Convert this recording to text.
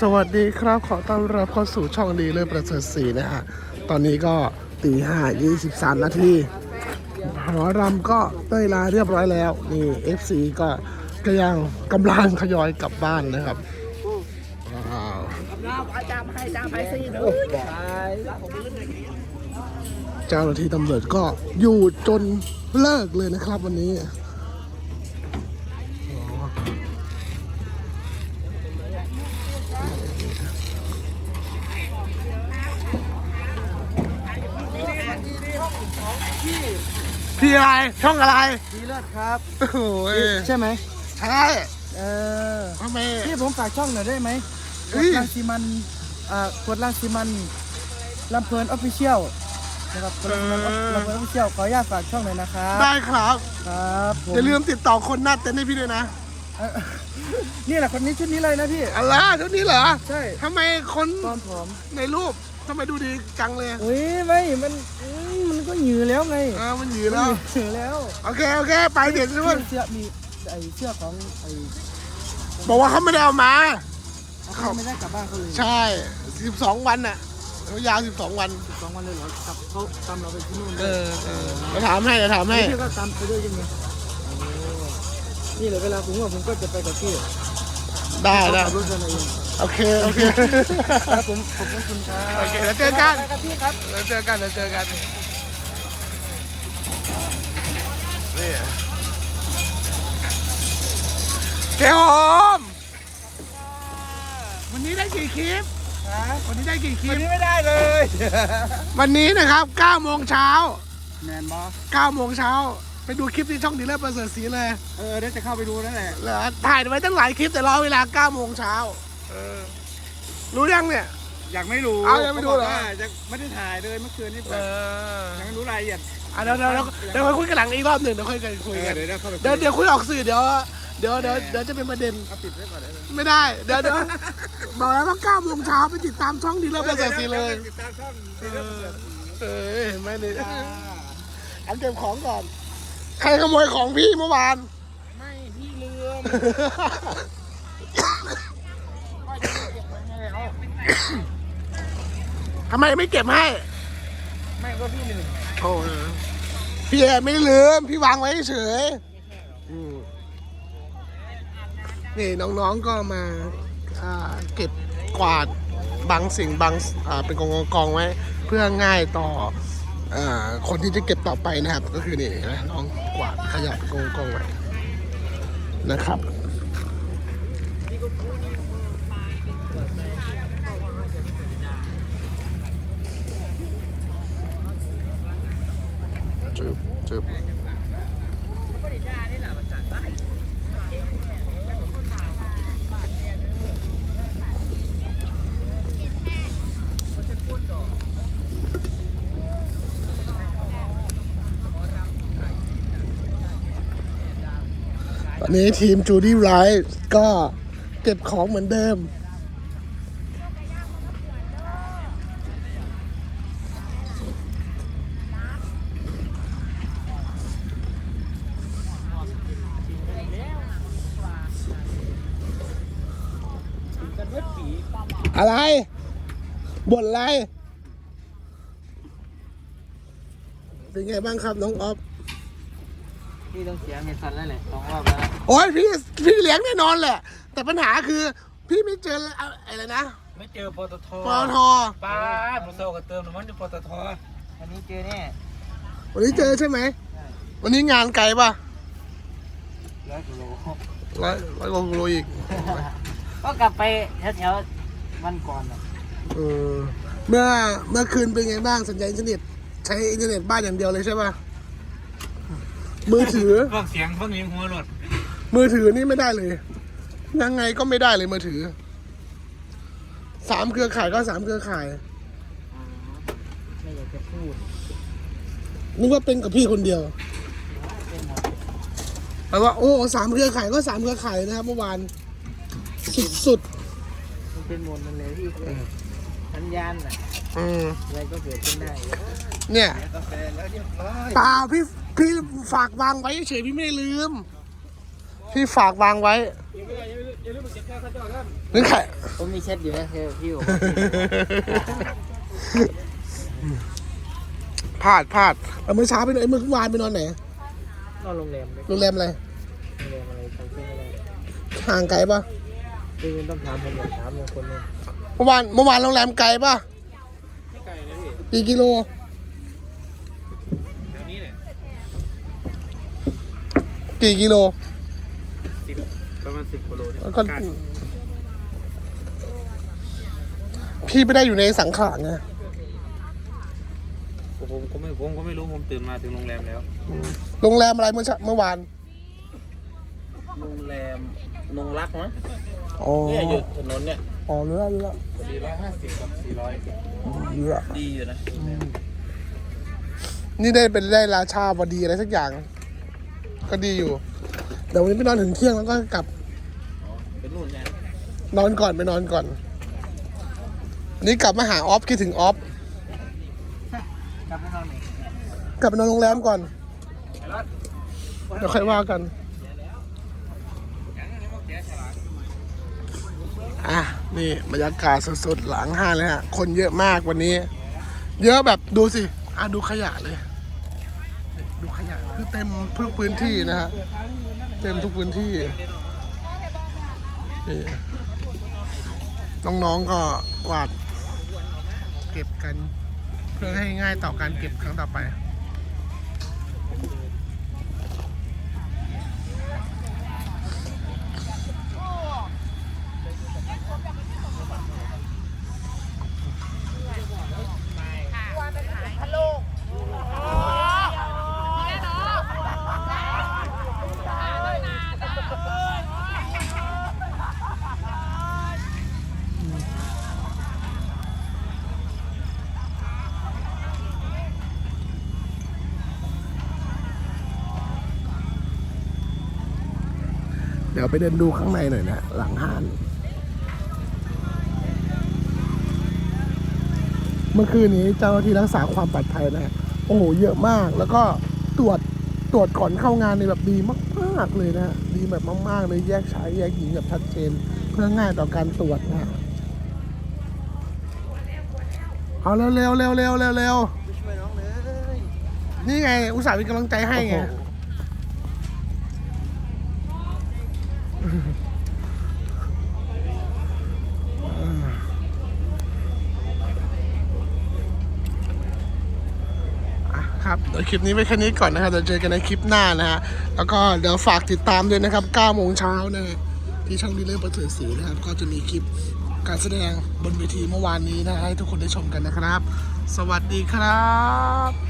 สวัสดีครับขอต้อนรับเข้าสู่ช่องดีเลยประเสริฐศรีนะฮะตอนนี้ก็ตีห้ายี่สิบสามนาทีหมอรำก็เต้ยลาเรียบร้อยแล้วนี่ FC ก็ก็ยังกำลังทยอยกลับบ้านนะครับว้าวเจ้าหน้าที่ตำรวจก็อยู่จนเลิกเลยนะครับวันนี้ พี่อะไร ช่องอะไรดีเลิศครับโอ้ยใช่ไหมใช่เออทำไมพี่ผมฝากช่องหน่อยได้ไหมเฮ้กยดลังสีมันอ่ากดลังสีมันลำเพลินออฟฟิเชียลนะครับกดลังลำเพลินออฟฟิเชียลขออนุญาตฝากช่องหน่อยนะครับได้ครับครับผมอย่าลืมติดต่อคนหน้าเต็นท์ให้พี่ด้วยนะเอ่อนี่แหละคนนี้ชุดนี้เลยนะพี่อะไรเท่านี้เหรอใช่ทำไมคนตอนผอมในรูปทำไมดูดีจังเลยเฮ้ยไม่มันอืมมัน ก็หยือแล้วไงเออมันหยีแล้ว หยือแล้วโอเค โอเค ไปเด็ดด้วยเสื้อมีไอเสื้อของไอบอกว่าเขาไม่ได้เอามา เขาไม่ได้กลับบ้านเขาเลยใช่ 12 วันน่ะเขายาว 12 วัน สองวันเลยเหรอกลับเขาตามเราไปที่นู่นเอเลยอเออมาถามให้จะถามให้ พี่ก็ตามไปด้วยยังไงนี่แหละเวลาผมว่าผมก็จะไปกับพี่ได้ได้ขับรถกันเองโอเค โอเค ครับผมขอบคุณครับ โอเค แล้วเจอกัน ไปกับพี่ครับ แล้วเจอกันแล้วเจอกัน นี่เจ้าหอม วันนี้ได้กี่คลิป วันนี้ได้กี่คลิวันปนี้ไม่ได้เลยวันนี้นะครับ9โมงเช้าแมนบอส9โมงเช้าไปดูคลิปที่ช่องดีเลอร์ประเสริฐศรีเลยเออเดี๋ยวจะเข้าไปดูนั่นแหละเหรอถ่ายไว้ตั้งหลายคลิปแต่รอเวลา9โมงเช้าเออรู้ยังเนี่ยอ ยากไม่รู้เอายังไม่รู้เหรอ ขาบอกว่าจะไม่ได้ถ่ายเลยเมื่อคืนนี้เออยังไม่รู้รายละเอียดอะเดี๋ยวเดี๋ยวเดี๋ยวเดี๋ยวค่อยคุยกันหลังอีกรอบหนึ่งเดี๋ยวค่อยกันคุยกัน เดี๋ยวเดี๋ยวเข้าไปเดี๋ยวเดี๋ยวคุยออกสื่อเดี๋ยวเดี๋ยวเดี๋ยวเดี๋ยวจะเป็นประเด็น เอาปิดไว้ก่อนเลยไม่ได้ เดี๋ยวเดี๋ยวบอกแล้วว่า9โมงเช้าไปติดตามช่องดีเลอร์ประเสริฐศรีเลย ติดตามช่องดีเลิศประเสริฐศรีเออเห็นไหมนี่อ่าอันเก็บของก่อน ใครขโมยของพี่เมื่อวาน ไม่พี่ลืม ทำไมไม่เก็บให้ ไม่ก็พี่ลืมโอ้พี่เอไม่ได้ลืม พี่วางไว้เฉยอืมนี่น้องๆก็มาอ่าเก็บกวาดบางสิ่งบางอ่าเป็นกองกองๆไว้ เพื่อง่ายต่ออาคนที่จะเก็บต่อไปนะครับ ก็คือนี่นะน้องกวาดขยะกองกองๆไว้นะครับ จึบจึบตอนนี้ทีมจูดี้ไรท์ก็เก็บของเหมือนเดิม อะไรบ่นอะไร เป็นไงบ้างครับน้องออฟ พี่ต้องเสียเงินสันแล้วแหละสองรอบแล้วโอ้ยพี่พี่เลี้ยงแน่นอนแหละ แต่ปัญหาคือพี่ไม่เจออะไรนะไม่เจอปตทปอทป้าผมโตกับเติมน้ำมันที่ปตทอันนี้เจอแน่วันนี้เจอใช่ไหม วันนี้งานไกลป่ะร้อยกิโลร้อยร้อยกว่ากิโลอีก ก็กลับไปแถวๆ วันก่อนน่ะเออเมื่อเมื่อคืนเป็นไงบ้างสัญญาณอินเทอร์เน็ตใช้อินเทอร์เน็ตบ้านอย่างเดียวเลยใช่ป่ะมือถือฟังเสียงฟังยิงหัวรถมือถือนี่ไม่ได้เลย ยังไงก็ไม่ได้เลยมือถือสามเครือข่ายก็สามเครือข่ายไม่อยากจะพูดนึกว่าเป็นกับพี่คนเดียวเป็นหมดแปลว่าโอ้สามเครือข่ายก็สามเครือข่ายนะครับเมื่อวานสุดสุดมัน เป็นหมดมันเลยพี่สัญญาณน่ะๆอืมอะไรก็เกิดขึ้นได้เนี่ยกาแฟแล้วเรียบร้อยเปล่าพี่พี่ฝากวางไว้เฉยๆพี่ไม่ได้ลืม พี่ฝากวางไว้นี่ใครผมมีเช็ดอยู่นะคือพี่ผมพลาดพลาดเอาเมื่อเช้าไปนอนเอ้ยเมื่อวานไปนอนไหนนอนโรงแรมเลยโรงแรมอะไรโรงแรมอะไรทำขึ้นไม่ได้ห่างไกลปะ คือต้องถามผมถามคนนึงเมื่อวานเมื่อวานโรงแรมไกลปะไม่ไกลนะพี่กี่กิโลแถวนี้เนี่ยกี่กิโลสิบประมาณสิบกิโลเนี่ยแล้วก็พี่ไม่ได้อยู่ในสังขารไงผมก็ไม่ผมก็ไม่รู้ผมตื่นมาถึงโรงแรมแล้ว โรงแรมอะไรเมื่อเช้าเมื่อวาน โรงแรมนงรักมั้ง อ๋อเนี่ยอยู่ถนนเนี่ยอ๋อเรือเรือสี่ร้อยห้าสิบกับสี่ร้อยเรือดีอยู่นะนี่ได้เป็นได้ราชาบดีอะไรสักอย่าง ก็ดีอยู่เดี๋ยววันนี้ไปนอนถึงเที่ยงแล้วก็กลับเป็นนู่นเนี่ยนอนก่อนไปนอนก่อน นี่กลับมาหาออฟคิดถึงออฟกลับไปนอนไหนกลับไปนอนโรงแรมก่อนเดี๋ยวค่อยว่ากัน อะนี่บรรยากาศสดๆหลังห้างเลยฮะคนเยอะมากวันนี้ เยอะแบบดูสิอะดูขยะเลย ดูขยะคือเต็มทุกพื้นที่นะฮะเต็มทุกพื้นที่นี่น้องๆก็กวาด เก็บกัน เพื่อให้ง่ายต่อการเก็บครั้งต่อไป ดี๋ยวไปเดินดูข้างในหน่อยนะ หลังห้าน เมื่อคืนนี้เจ้าหน้าที่รักษาความปลอดภัยนะโอ้โหเยอะมาก แล้วก็ตรวจตรวจก่อนเข้างานในแบบดีมาก ๆ เลยนะดีแบบมาก ๆ เลยแยกชายแยกหญิงแบบชัดเจน เพื่อง่ายต่อการตรวจนะเอาเร็วเร็วเร็วเร็วเร็วเร็วนี่ไง อุตส่าห์เป็นกำลังใจให้ไง อะ ครับเดี๋ยวคลิปนี้ไว้แค่นี้ก่อนนะครับเดี๋ยวเจอกันในคลิปหน้านะฮะ แล้วก็เดี๋ยวฝากติดตามด้วยนะครับ9โมงเช้านะที่ช่องดีเลอร์ประเสริฐศรีนะครับ ก็จะมีคลิปการแสดงบนเวทีเมื่อวานนี้นะให้ทุกคนได้ชมกันนะครับ สวัสดีครับ